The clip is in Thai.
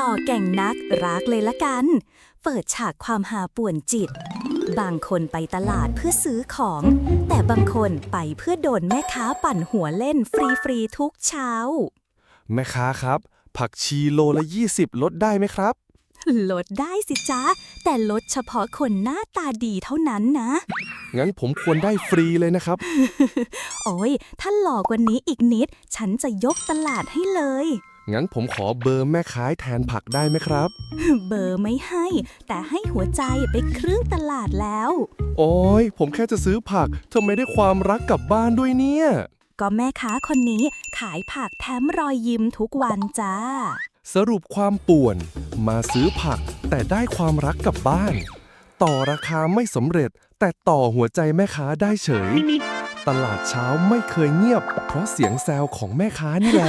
ต่อแก่งนักรักเลยละกัน เปิดฉากความหาป่วนจิต บางคนไปตลาดเพื่อซื้อของ แต่บางคนไปเพื่อโดนแม่ค้าปั่นหัวเล่นฟรีๆทุกเช้า แม่ค้าครับ ผักชีโลละ 20 ลดได้ไหมครับ ลดได้สิจ๊ะ แต่ลดเฉพาะคนหน้าตาดีเท่านั้นนะ งั้นผมควรได้ฟรีเลยนะครับ โอ้ยถ้าหลอกกว่านี้อีกนิด ฉันจะยกตลาดให้เลย งั้นผมขอเบอร์แม่ค้าแทนผักได้ไหมครับ เบอร์ไม่ให้ แต่ให้หัวใจไปครึ่งตลาดแล้ว โอ้ยผมแค่จะซื้อผักทำไมได้ความรักกลับบ้านด้วยเนี่ย ก็แม่ค้าคนนี้ขายผักแถมรอยยิ้มทุกวันจ้า สรุปความป่วน มาซื้อผัก แต่ได้ความรักกลับบ้าน ต่อราคาไม่สำเร็จ แต่ต่อหัวใจแม่ค้าได้เฉย ตลาดเช้าไม่เคยเงียบ เพราะเสียงแซวของแม่ค้านี่แหละ